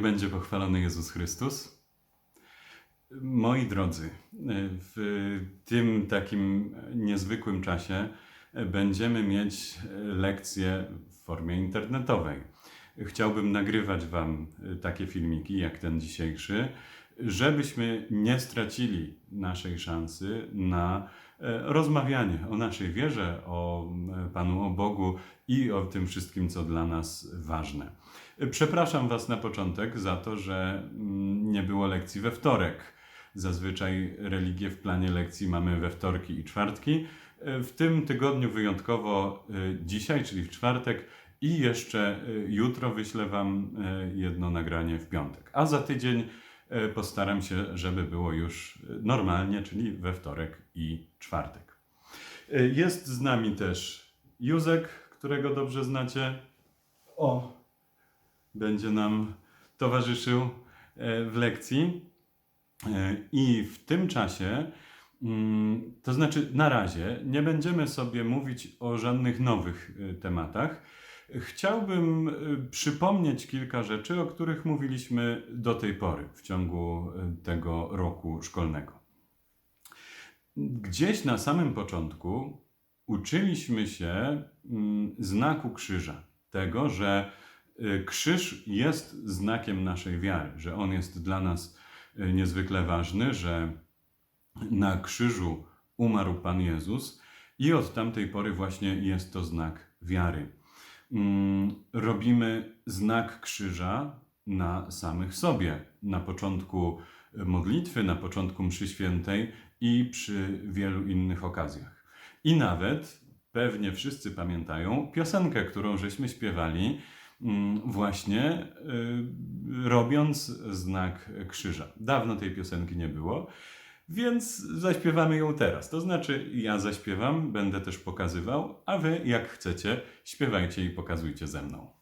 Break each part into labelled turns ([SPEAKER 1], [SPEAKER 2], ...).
[SPEAKER 1] Niech będzie pochwalony Jezus Chrystus. Moi drodzy, w tym takim niezwykłym czasie będziemy mieć lekcje w formie internetowej. Chciałbym nagrywać Wam takie filmiki jak ten dzisiejszy, żebyśmy nie stracili naszej szansy na e, rozmawianie o naszej wierze, o e, Panu, o Bogu i o tym wszystkim, co dla nas ważne. Przepraszam Was na początek za to, że mm, nie było lekcji we wtorek. Zazwyczaj religię w planie lekcji mamy we wtorki i czwartki. E, W tym tygodniu wyjątkowo e, dzisiaj, czyli w czwartek, i jeszcze e, jutro wyślę Wam e, jedno nagranie w piątek. A za tydzień e, postaram się, żeby było już normalnie, czyli we wtorek i czwartek. E, Jest z nami też Józek, którego dobrze znacie. O, będzie nam towarzyszył e, w lekcji. E, I w tym czasie, mm, to znaczy na razie, nie będziemy sobie mówić o żadnych nowych e, tematach. Chciałbym e, przypomnieć kilka rzeczy, o których mówiliśmy do tej pory w ciągu e, tego roku szkolnego. Gdzieś na samym początku uczyliśmy się mm, znaku krzyża, tego, że y, krzyż jest znakiem naszej wiary, że on jest dla nas y, niezwykle ważny, że na krzyżu umarł Pan Jezus i od tamtej pory właśnie jest to znak wiary. Mm, Robimy znak krzyża na samych sobie. Na początku modlitwy, na początku mszy świętej i przy wielu innych okazjach. I nawet pewnie wszyscy pamiętają piosenkę, którą żeśmy śpiewali, mm, właśnie y, robiąc znak krzyża. Dawno tej piosenki nie było, więc zaśpiewamy ją teraz. To znaczy, ja zaśpiewam, będę też pokazywał, a wy, jak chcecie, śpiewajcie i pokazujcie ze mną.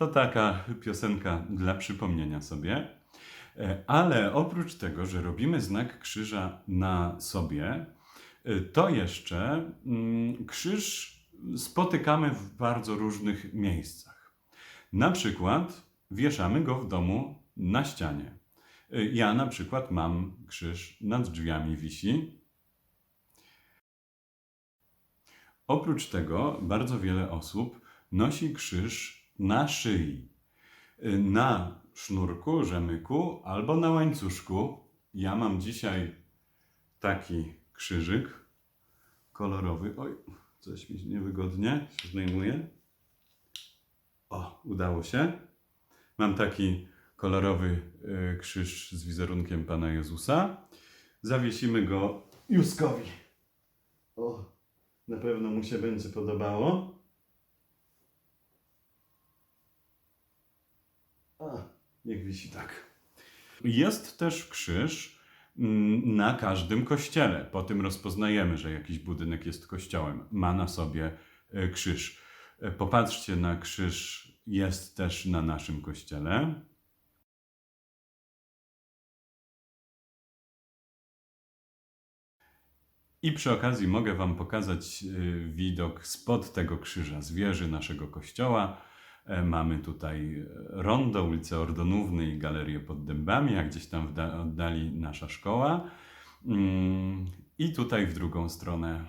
[SPEAKER 1] To taka piosenka dla przypomnienia sobie. E, Ale oprócz tego, że robimy znak krzyża na sobie, e, to jeszcze mm, krzyż spotykamy w bardzo różnych miejscach. Na przykład wieszamy go w domu na ścianie. E, Ja na przykład mam krzyż nad drzwiami wisi. Oprócz tego bardzo wiele osób nosi krzyż na szyi, y, na sznurku, rzemyku albo na łańcuszku. Ja mam dzisiaj taki krzyżyk kolorowy. Oj, coś mi niewygodnie się zdejmuje. O, udało się. Mam taki kolorowy y, krzyż z wizerunkiem Pana Jezusa. Zawiesimy go Józkowi. O, na pewno mu się będzie podobało. Niech wisi tak. Jest też krzyż mm, na każdym kościele. Po tym rozpoznajemy, że jakiś budynek jest kościołem. Ma na sobie e, krzyż. E, Popatrzcie na krzyż, jest też na naszym kościele. I przy okazji mogę Wam pokazać y, widok spod tego krzyża z wieży naszego kościoła. E, Mamy tutaj e, rondo, ulicę Ordonówny i galerię pod dębami, a gdzieś tam w da- oddali nasza szkoła. Mm, I tutaj w drugą stronę.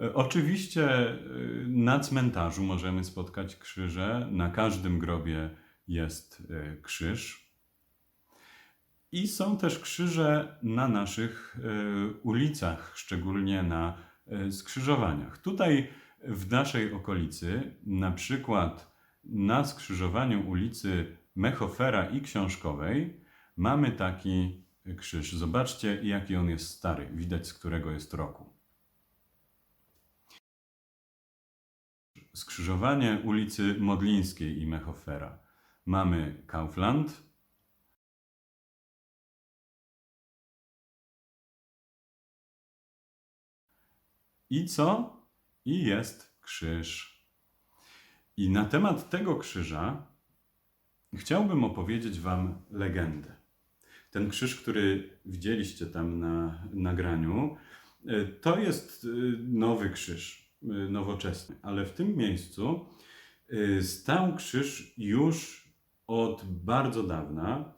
[SPEAKER 1] E, Oczywiście na cmentarzu możemy spotkać krzyże. Na każdym grobie jest krzyż. I są też krzyże na naszych ulicach, szczególnie na skrzyżowaniach. Tutaj w naszej okolicy, na przykład na skrzyżowaniu ulicy Mechofera i Książkowej, mamy taki krzyż. Zobaczcie, jaki on jest stary. Widać, z którego jest roku. skrzyżowanie ulicy Modlińskiej i Mechofera. Mamy Kaufland, I co? I jest krzyż. I na temat tego krzyża chciałbym opowiedzieć Wam legendę. Ten krzyż, który widzieliście tam na nagraniu, y, to jest y, nowy krzyż, y, nowoczesny, ale w tym miejscu stał krzyż już od bardzo dawna.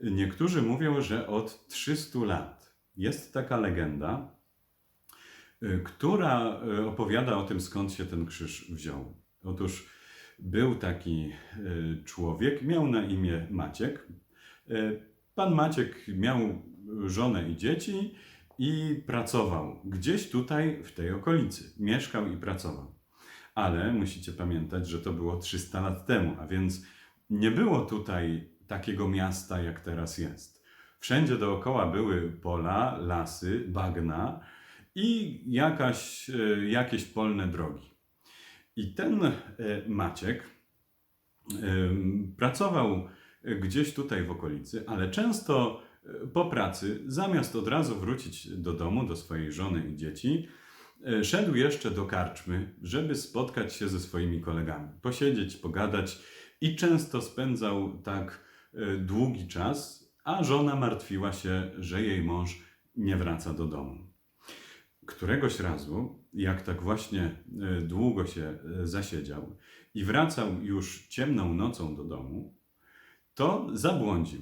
[SPEAKER 1] Niektórzy mówią, że od 300 lat. Jest taka legenda, która y, opowiada o tym, skąd się ten krzyż wziął. Otóż był taki y, człowiek, miał na imię Maciek. Y, Pan Maciek miał żonę i dzieci i pracował gdzieś tutaj w tej okolicy. Mieszkał i pracował. Ale musicie pamiętać, że to było 300 lat temu, a więc nie było tutaj takiego miasta, jak teraz jest. Wszędzie dookoła były pola, lasy, bagna i jakaś, e, jakieś polne drogi. I ten e, Maciek em, pracował gdzieś tutaj w okolicy, ale często e, po pracy, zamiast od razu wrócić do domu, do swojej żony i dzieci, e, szedł jeszcze do karczmy, żeby spotkać się ze swoimi kolegami, posiedzieć, pogadać i często spędzał tak e, długi czas, a żona martwiła się, że jej mąż nie wraca do domu. Któregoś razu, jak tak właśnie e, długo się e, zasiedział i wracał już ciemną nocą do domu, to zabłądził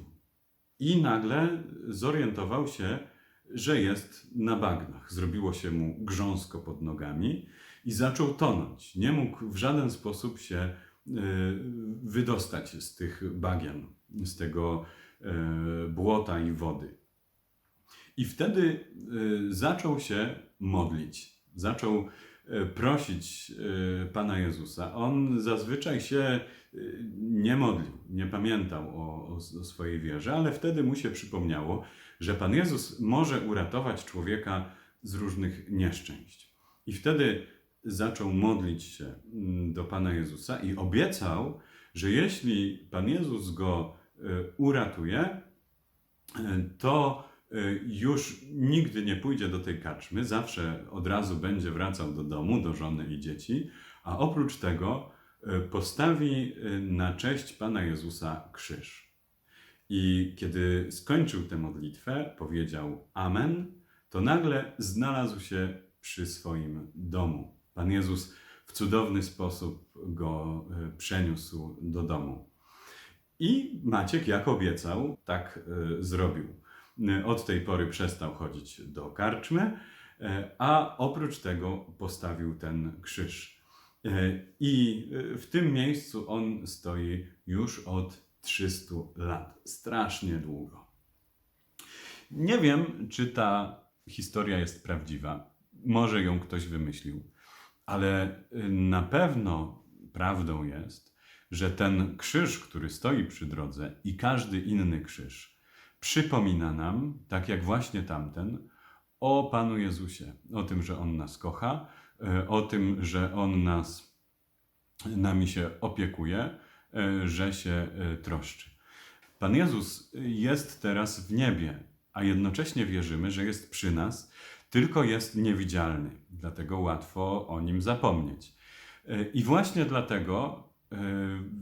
[SPEAKER 1] i nagle zorientował się, że jest na bagnach. Zrobiło się mu grząsko pod nogami i zaczął tonąć. Nie mógł w żaden sposób się e, wydostać z tych bagien, z tego błota i wody. I wtedy e, zaczął się modlić. Zaczął e, prosić e, Pana Jezusa. On zazwyczaj się nie modlił, nie pamiętał o, o, o swojej wierze, ale wtedy mu się przypomniało, że Pan Jezus może uratować człowieka z różnych nieszczęść. I wtedy zaczął modlić się mm, do Pana Jezusa i obiecał, że jeśli Pan Jezus go uratuje, to już nigdy nie pójdzie do tej karczmy, zawsze od razu będzie wracał do domu, do żony i dzieci, a oprócz tego e, postawi e, na cześć Pana Jezusa krzyż. I kiedy skończył tę modlitwę, powiedział Amen, to nagle znalazł się przy swoim domu. Pan Jezus w cudowny sposób go przeniósł do domu. I Maciek, jak obiecał, tak zrobił. E, Od tej pory przestał chodzić do karczmy, e, a oprócz tego postawił ten krzyż. E, I w tym miejscu on stoi już od 300 lat. Strasznie długo. Nie wiem, czy ta historia jest prawdziwa. Może ją ktoś wymyślił, ale na pewno prawdą jest, że ten krzyż, który stoi przy drodze i każdy inny krzyż, przypomina nam, tak jak właśnie tamten, o Panu Jezusie, o tym, że On nas kocha, y, o tym, że On nas, nami się opiekuje, y, że się troszczy. Pan Jezus jest teraz w niebie, a jednocześnie wierzymy, że jest przy nas, tylko jest niewidzialny. Dlatego łatwo o nim zapomnieć. E, I właśnie dlatego e,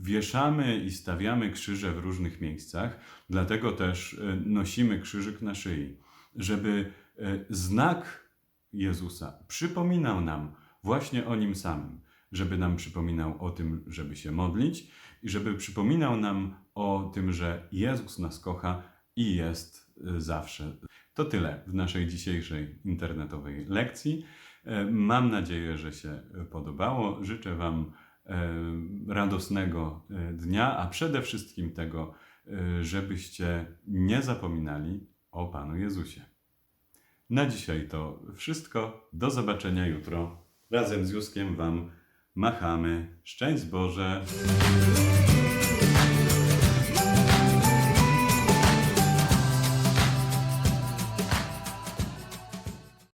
[SPEAKER 1] wieszamy i stawiamy krzyże w różnych miejscach, dlatego też e, nosimy krzyżyk na szyi, żeby e, znak Jezusa przypominał nam właśnie o nim samym, żeby nam przypominał o tym, żeby się modlić i żeby przypominał nam o tym, że Jezus nas kocha i jest zawsze. To tyle w naszej dzisiejszej internetowej lekcji. E, Mam nadzieję, że się podobało. Życzę Wam e, radosnego e, dnia, a przede wszystkim tego, e, żebyście nie zapominali o Panu Jezusie. Na dzisiaj to wszystko. Do zobaczenia jutro. Razem z Józkiem Wam machamy. Szczęść Boże!